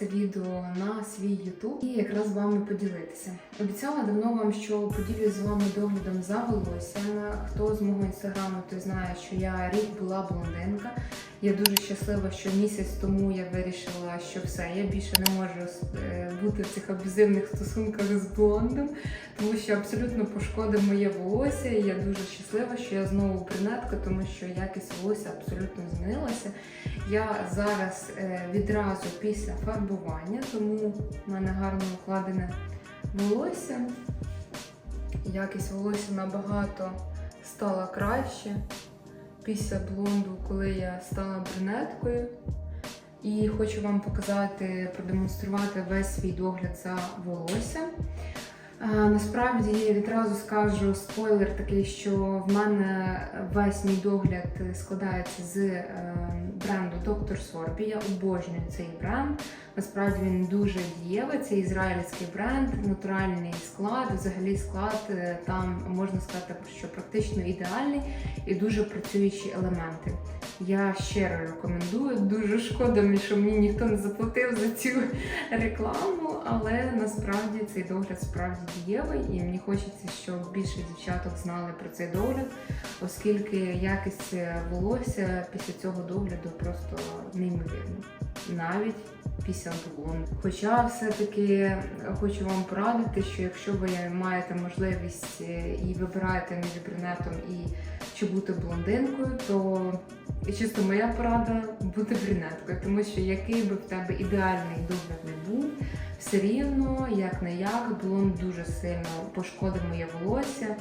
це відео на свій YouTube і якраз з вами поділитися. Обіцяла давно вам, що поділюсь з вами доглядом за волоссям. Хто з мого інстаграму, той знає, що я рік була блондинка. Я дуже щаслива, що місяць тому я вирішила, що все, я більше не можу е, бути в цих аб'юзивних стосунках з блондом, тому що абсолютно пошкодив моє волосся. І я дуже щаслива, що я знову брюнетка, тому що якість волосся абсолютно змінилася. Я зараз е, відразу після фарбування, тому в мене гарно укладене волосся. Якість волосся набагато стала краще після блонду, коли я стала брюнеткою. І хочу вам показати, продемонструвати весь свій догляд за волоссям. Е, Насправді відразу скажу спойлер такий, що в мене весь мій догляд складається з е, бренду Доктор Сорбі. Я обожнюю цей бренд. Насправді він дуже дієвий. Це ізраїльський бренд, натуральний склад. Взагалі склад е, там можна сказати, що практично ідеальний і дуже працюючі елементи. Я щиро рекомендую. Дуже шкода, що мені ніхто не заплатив за цю рекламу, але насправді цей догляд справді дієвий, і мені хочеться, щоб більше дівчаток знали про цей догляд, оскільки якість волосся після цього догляду просто неймовірна. Навіть після блонду. Хоча все-таки хочу вам порадити, що якщо ви маєте можливість е, і вибираєте між брюнетом і чи бути блондинкою, то чисто моя порада бути брюнеткою, тому що який би в тебе ідеальний догляд не був, все рівно, як не як, блонд дуже сильно пошкодив моє волосся.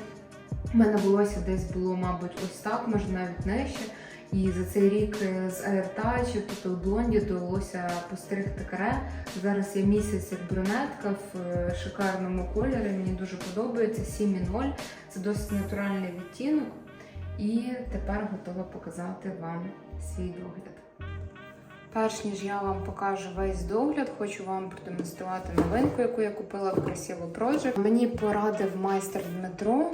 У мене волосся десь було, мабуть, ось так, може навіть нижче. І за цей рік е, з AirTouch, тобто в блонді, довелося постригти каре. Зараз я місяць як брюнетка в е, шикарному кольорі. Мені дуже подобається 7.0. Це досить натуральний відтінок. І тепер готова показати вам свій догляд. Перш ніж я вам покажу весь догляд, хочу вам продемонструвати новинку, яку я купила в Красиво Project. Мені порадив майстер Дмитро,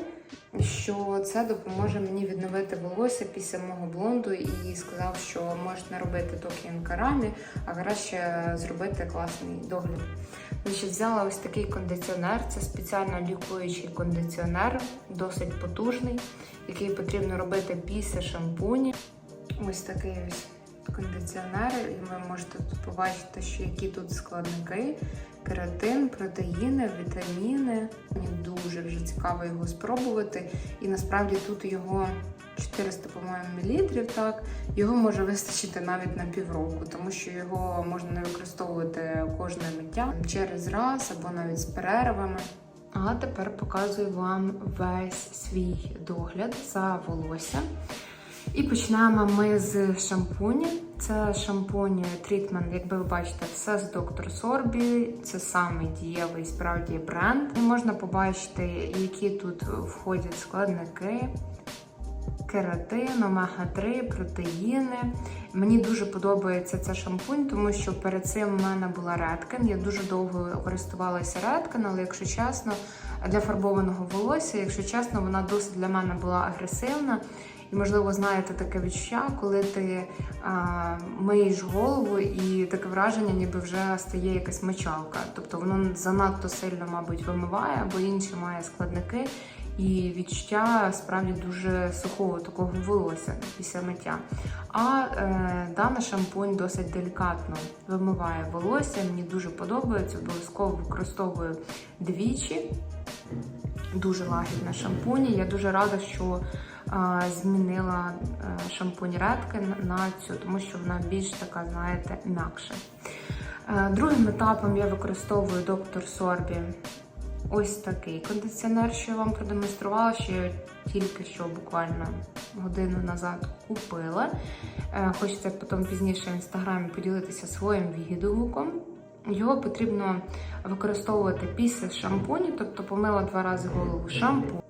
що це допоможе мені відновити волосся після мого блонду і сказав, що можна робити токін карамі, а краще зробити класний догляд. Значить, взяла ось такий кондиціонер, це спеціально лікуючий кондиціонер, досить потужний, який потрібно робити після шампуні. Ось такий ось кондиціонер, і ви можете тут побачити, що які тут складники, кератин, протеїни, вітаміни. Мені дуже вже цікаво його спробувати. І насправді тут його 400, по-моєму, мілітрів, так, його може вистачити навіть на півроку, тому що його можна не використовувати кожне миття через раз або навіть з перервами. А тепер показую вам весь свій догляд за волосся. І починаємо ми з шампуні. Це шампунь трітмент, як ви бачите, все з доктор Сорбі. Це самий дієвий справді бренд. І можна побачити, які тут входять складники. Кератин, омега-3, протеїни. Мені дуже подобається цей шампунь, тому що перед цим в мене була редкен. Я дуже довго користувалася редкен, але якщо чесно, для фарбованого волосся, якщо чесно, вона досить для мене була агресивна. Можливо, знаєте таке відчуття, коли ти а, миєш голову, і таке враження, ніби вже стає якась мочалка. Тобто воно занадто сильно, мабуть, вимиває, або інше має складники. І відчуття справді дуже сухого такого волосся після миття. А е, дана шампунь досить делікатно вимиває волосся. Мені дуже подобається, обов'язково використовую двічі. Дуже лагідна шампунь. Я дуже рада, що змінила е, шампунь Redken на цю, тому що вона більш така, знаєте, м'якша. Е, другим етапом я використовую доктор Сорбі ось такий кондиціонер, що я вам продемонструвала, що я тільки що буквально годину назад купила. Е, Хочеться потім пізніше в інстаграмі поділитися своїм відгуком. Його потрібно використовувати після шампуні, тобто помила два рази голову шампунь.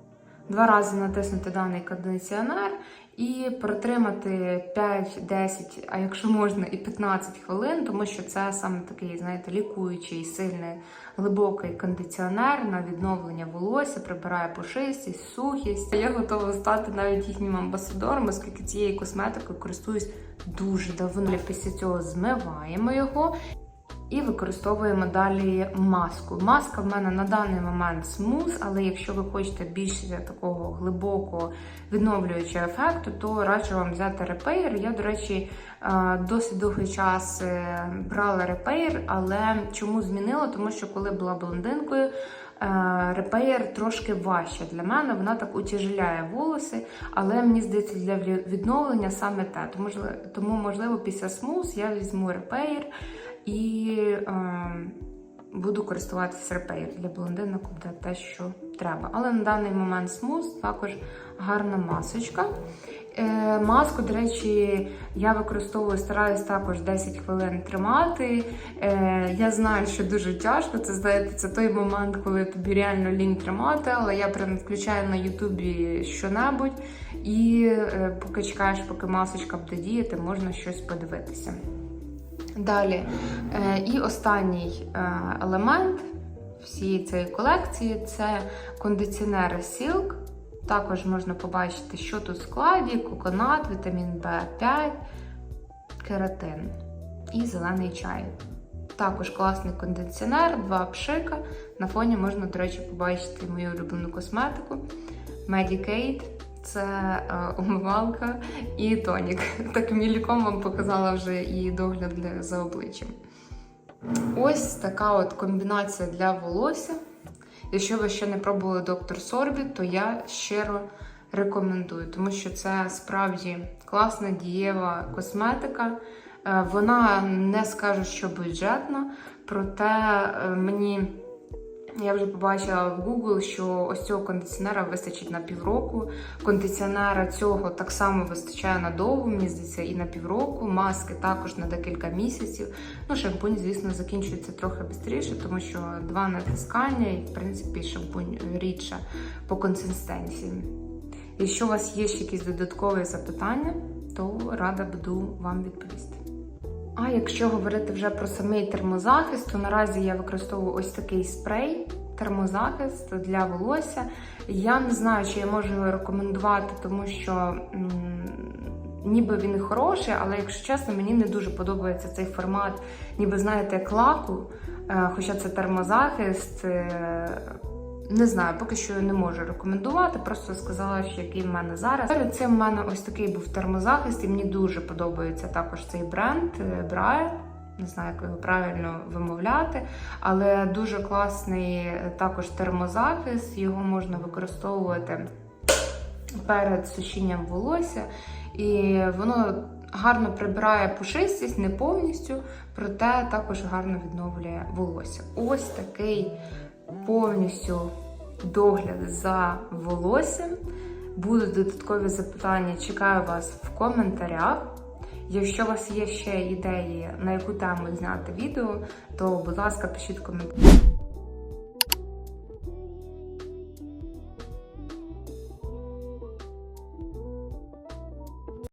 Два рази натиснути даний кондиціонер і протримати 5-10, а якщо можна, і 15 хвилин, тому що це саме такий, знаєте, лікуючий, сильний, глибокий кондиціонер на відновлення волосся, прибирає пушистість, сухість. Я готова стати навіть їхнім амбасадором, оскільки цією косметикою користуюсь дуже давно. Після цього змиваємо його. І використовуємо далі маску. Маска в мене на даний момент смуз, але якщо ви хочете більш такого глибокого відновлюючого ефекту, то раджу вам взяти репейр. Я, до речі, е, досить довгий час е, брала репейр, але чому змінила? Тому що коли була блондинкою, е, репейр трошки важче для мене, вона так утяжеляє волоси, але мені здається, для відновлення саме те. Тому, можливо, після смуз я візьму репейр і е, буду користуватися репейр для блондинок буде те, що треба. Але на даний момент смуз також гарна масочка. Е, маску, до речі, я використовую, стараюсь також 10 хвилин тримати. Е, я знаю, що дуже тяжко. Це знаєте, це той момент, коли тобі реально лінь тримати, але я прям включаю на Ютубі що-небудь, і е, поки чекаєш, поки масочка буде діяти, можна щось подивитися. Далі. Е, і останній е, елемент всієї цієї колекції це кондиціонери Silk. Також можна побачити, що тут в складі: коконат, вітамін В5, кератин і зелений чай. Також класний кондиціонер, два пшика. На фоні можна, до речі, побачити мою улюблену косметику Medicaid. Це е, умивалка і тонік. Так міліком вам показала вже і догляд за обличчям. Ось така от комбінація для волосся. Якщо ви ще не пробували доктор Сорбі, то я щиро рекомендую, тому що це справді класна дієва косметика. Е, вона не скажу, що бюджетна, проте е, мені. Я вже побачила в Google, що ось цього кондиціонера вистачить на півроку. Кондиціонера цього так само вистачає надовго, мені здається, і на півроку. Маски також на декілька місяців. Ну, шампунь, звісно, закінчується трохи швидше, тому що два натискання, і в принципі шампунь рідше по консистенції. Якщо у вас є ще якісь додаткові запитання, то рада буду вам відповісти. А якщо говорити вже про самий термозахист, то наразі я використовую ось такий спрей. Термозахист для волосся. Я не знаю, чи я можу його рекомендувати, тому що м ніби він хороший, але якщо чесно, мені не дуже подобається цей формат, ніби знаєте, як лаку. Е хоча це термозахист. Е не знаю, поки що не можу рекомендувати, просто сказала, що який в мене зараз. Перед цим в мене ось такий був термозахист, і мені дуже подобається також цей бренд Briar. Не знаю, як його правильно вимовляти, але дуже класний також термозахист, його можна використовувати перед сушінням волосся, і воно гарно прибирає пушистість, не повністю, проте також гарно відновлює волосся. Ось такий повністю догляд за волоссям. Будуть додаткові запитання, чекаю вас в коментарях. Якщо у вас є ще ідеї, на яку тему зняти відео, то, будь ласка, пишіть коментарі.